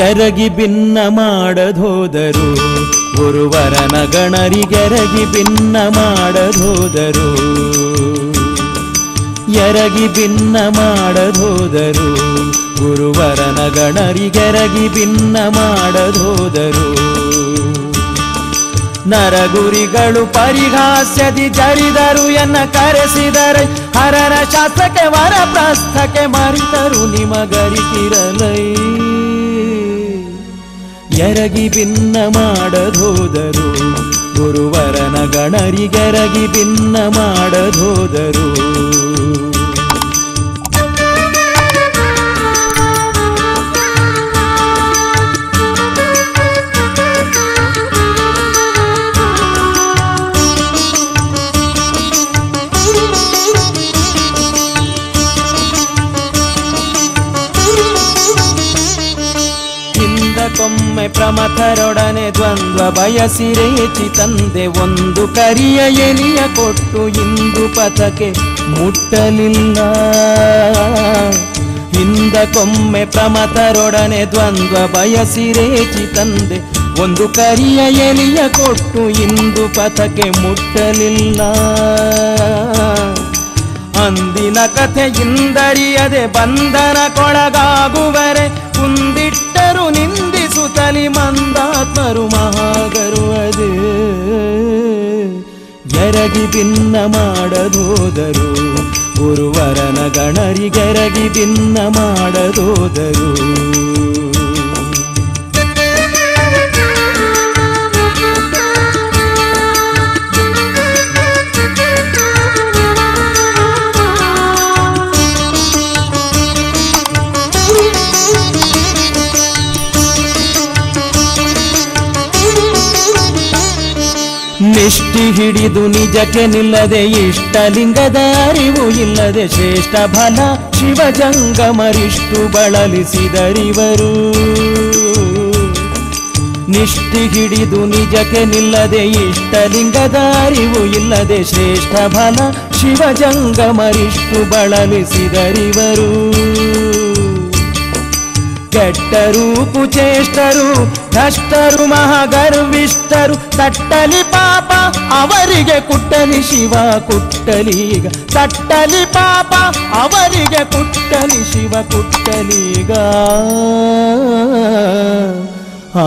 ಎರಗಿ ಭಿನ್ನ ಮಾಡದೋದರು. ಗುರುವರನ ಗಣರಿಗೆರಗಿ ಭಿನ್ನ ಮಾಡದೋದರು. ಎರಗಿ ಭಿನ್ನ ಮಾಡದೋದರು. ಗುರುವರನ ಗಣರಿಗೆರಗಿ ಭಿನ್ನ ಮಾಡದೋದರು. ನರಗುರಿಗಳು ಪರಿಹಾಸ್ಯದಿ ಜರಿದರು, ಎನ್ನ ಕರೆಸಿದರೆ ಹರನ ಶಾಸ್ತ್ರಕ್ಕೆ ವರ ಪ್ರಸ್ಥಕ್ಕೆ ಮರಿತರು, ನಿಮಗರಿತಿರಲೈ. ಎರಗಿ ಭಿನ್ನ ಮಾಡದೋದರು. ಗುರುವರನ ಗಣರಿಗೆರಗಿ ಭಿನ್ನ ಮಾಡದೋದರು. ಹಿಂದಕ್ಕೊಮ್ಮೆ ಪ್ರಮಥರೊಡನೆ ದ್ವಂದ್ವ ಬಯಸಿರೇಚಿ ತಂದೆ ಒಂದು ಕರಿಯ ಎಲಿಯ ಕೊಟ್ಟು ಇಂದು ಪಥಕ್ಕೆ ಮುಟ್ಟಲಿಲ್ಲ. ಹಿಂದಕ್ಕೊಮ್ಮೆ ಪ್ರಮಥರೊಡನೆ ದ್ವಂದ್ವ ಬಯಸಿರೇಚಿ ತಂದೆ ಒಂದು ಕರಿಯ ಎಲಿಯ ಕೊಟ್ಟು ಇಂದು ಪಥಕ್ಕೆ ಮುಟ್ಟಲಿಲ್ಲ. ಅಂದಿನ ಕಥೆಯಿಂದರಿಯದೆ ಬಂಧನ ಕೊಳಗಾಗುವರೆ ಮಂದಾತ್ಮರು ಮಹಾಗರು ಅದೇ. ಎರಗಿ ಭಿನ್ನ ಮಾಡದೋದರು. ಗುರುವರನ ಗಣರಿಗೆರಗಿ ಭಿನ್ನ ಮಾಡದೋದರು. ನಿಷ್ಠಿ ಹಿಡಿದು ನಿಜಕ್ಕೆ ನಿಲ್ಲದೆ ಇಷ್ಟಲಿಂಗದ ಅರಿವು ಇಲ್ಲದೆ ಶ್ರೇಷ್ಠ ಫಲ ಶಿವಜಂಗಮರಿಷ್ಟು ಬಳಲಿಸಿದರಿವರು. ನಿಷ್ಠಿ ಹಿಡಿದು ನಿಜಕ್ಕೆ ನಿಲ್ಲದೆ ಇಷ್ಟಲಿಂಗದ ಅರಿವು ಇಲ್ಲದೆ ಶ್ರೇಷ್ಠ ಫಲ ಶಿವಜಂಗಮರಿಷ್ಟು ಬಳಲಿಸಿದರಿವರು. ಕೆಟ್ಟರು ಕುಚೇಷ್ಟರು ಭ್ರಷ್ಟರು ಮಹಾಗರ್ವಿಷ್ಠರು ತಟ್ಟಲಿ ಪಾಪ ಅವರಿಗೆ ಕುಟ್ಟಲಿ ಶಿವ ಕುಟ್ಟಲೀಗ ತಟ್ಟಲಿ ಪಾಪ ಅವರಿಗೆ ಕುಟ್ಟಲಿ ಶಿವ ಕುಟ್ಟಲೀಗ ಆ